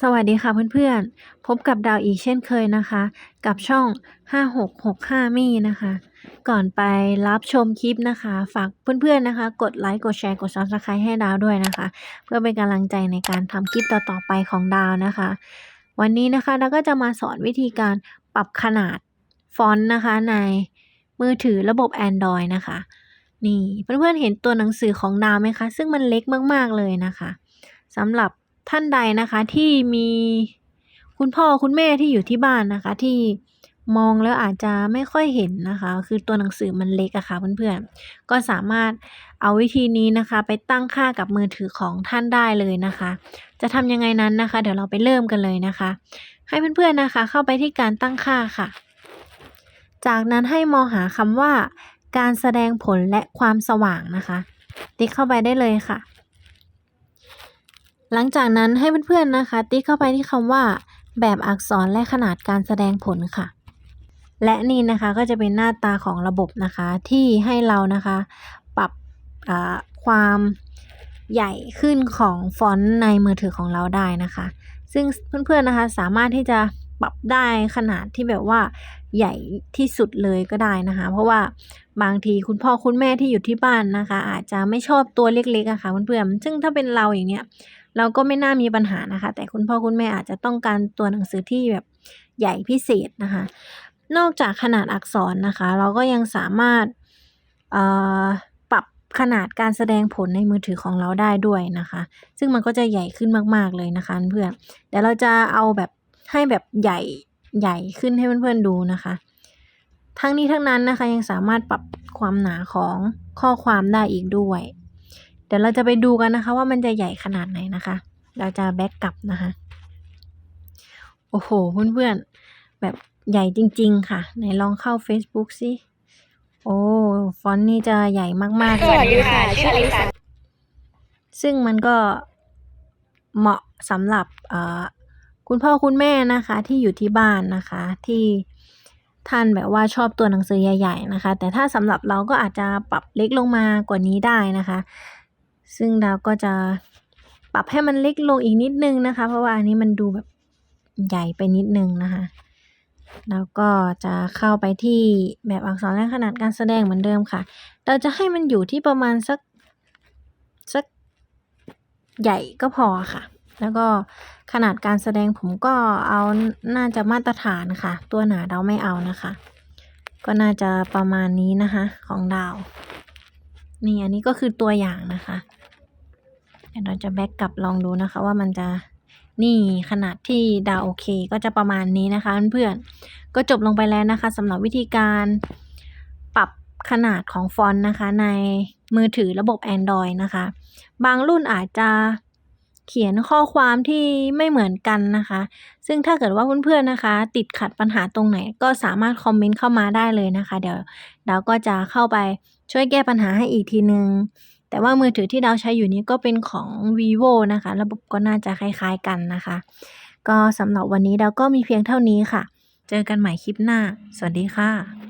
สวัสดีค่ะเพื่อนๆ พบกับดาวอีกเช่นเคยนะคะ กับช่อง 5665 มี่นะคะ ก่อนไปรับชมคลิปนะคะ ฝากเพื่อนๆนะคะ กดไลค์ กดแชร์ กด Subscribe ให้ดาวด้วยนะคะ เพื่อเป็นกำลังใจในการทำคลิปต่อๆไปของดาวนะคะ วันนี้นะคะดาวก็จะมาสอนวิธีการปรับขนาดฟอนต์นะคะ ในมือถือระบบ Android นะคะ นี่เพื่อนๆเห็นตัวหนังสือของดาวไหมคะ ซึ่งมันเล็กมากๆเลยนะคะสำหรับ ท่านใดนะคะที่มีคุณพ่อคุณแม่ที่อยู่ที่บ้านนะคะ ที่มองแล้วอาจจะไม่ค่อยเห็นนะคะ คือตัวหนังสือมันเล็กอะค่ะเพื่อนๆ ก็สามารถเอาวิธีนี้นะคะ ไปตั้งค่ากับมือถือของท่านได้เลยนะคะ จะทำยังไงนั้นนะคะ เดี๋ยวเราไปเริ่มกันเลยนะคะ ให้เพื่อนๆนะคะ เข้าไปที่การตั้งค่าค่ะ จากนั้นให้มองหาคำว่า การแสดงผลและความสว่างนะคะ ติ๊กเข้าไปได้เลยค่ะ หลังจากนั้นให้เพื่อนๆนะคะ ติ๊กเข้าไปที่คำว่า แบบอักษรและขนาดการแสดงผลค่ะ และนี่นะคะก็จะเป็นหน้าตาของระบบนะคะ ที่ให้เรานะคะ ปรับความใหญ่ขึ้นของฟอนต์ในมือถือของเราได้นะคะ ซึ่งเพื่อนๆนะคะสามารถที่จะปรับได้ขนาดที่แบบว่าใหญ่ที่สุดเลยก็ได้นะคะ เพราะว่าบางทีคุณพ่อคุณแม่ที่อยู่ที่บ้านนะคะ อาจจะไม่ชอบตัวเล็กๆอะค่ะเพื่อนๆซึ่งถ้าเป็นเราอย่างเนี้ย เราก็ไม่น่ามีปัญหานะคะ แต่คุณพ่อคุณแม่อาจจะต้องการตัวหนังสือที่แบบใหญ่พิเศษนะคะ นอกจากขนาดอักษรนะคะ เราก็ยังสามารถปรับขนาดการแสดงผลในมือถือของเราได้ด้วยนะคะ ซึ่งมันก็จะใหญ่ขึ้นมากๆเลยนะคะเพื่อนเดี๋ยวเราจะเอาแบบให้แบบใหญ่ใหญ่ขึ้นให้เพื่อนๆดูนะคะ ทั้งนี้ทั้งนั้นนะคะยังสามารถปรับความหนาของข้อความได้อีกด้วย เดี๋ยวเราจะไปดูกันนะคะ ว่ามันจะใหญ่ขนาดไหนนะคะ เราจะแบ็กกลับนะคะ โอ้โหเพื่อนๆแบบใหญ่จริง ๆ ค่ะไหนลองเข้า Facebook สิโอ้ฟอนต์นี่จะใหญ่มากๆสวัสดีค่ะชื่ออลิสาซึ่งมันก็เหมาะสำหรับคุณพ่อคุณแม่นะคะ ที่อยู่ที่บ้านนะคะที่ท่านแบบว่าชอบตัวหนังสือใหญ่ ๆ นะคะ แต่ถ้าสำหรับเราก็อาจจะปรับเล็กลงมากว่านี้ได้นะคะ ซึ่งดาวก็จะปรับให้มันเล็กลงอีกนิดนึงนะคะ เพราะว่าอันนี้มันดูแบบใหญ่ไปนิดนึงนะคะแล้วก็จะเข้าไปที่แบบอักษรและขนาดการแสดงเหมือนเดิมค่ะ เราจะให้มันอยู่ที่ประมาณสักสักใหญ่ก็พอค่ะ แล้วก็ขนาดการแสดงผมก็เอาน่าจะมาตรฐานค่ะ ตัวหนาเราไม่เอานะคะ ก็น่าจะประมาณนี้นะคะของดาว นี่อันนี้ก็คือตัวอย่างนะคะ เดี๋ยวเราจะแบ็กกลับลองดูนะคะว่ามันจะนี่ขนาดที่ดาวโอเคก็จะประมาณนี้นะคะเพื่อนๆก็จบลงไปแล้วนะคะสำหรับวิธีการปรับขนาดของฟอนต์นะคะ ในมือถือระบบ Android นะคะ บางรุ่นอาจจะเขียนข้อความที่ไม่เหมือนกันนะคะ ซึ่งถ้าเกิดว่าเพื่อนๆนะคะ ติดขัดปัญหาตรงไหน ก็สามารถคอมเมนต์เข้ามาได้เลยนะคะ เดี๋ยวดาวก็จะเข้าไปช่วยแก้ปัญหาให้อีกทีนึง แต่ว่ามือถือที่ดาวใช้อยู่นี้ก็เป็นของ vivo นะคะ ระบบก็น่าจะคล้ายๆกันนะคะ ก็สำหรับวันนี้ดาวก็มีเพียงเท่านี้ค่ะ เจอกันใหม่คลิปหน้า สวัสดีค่ะ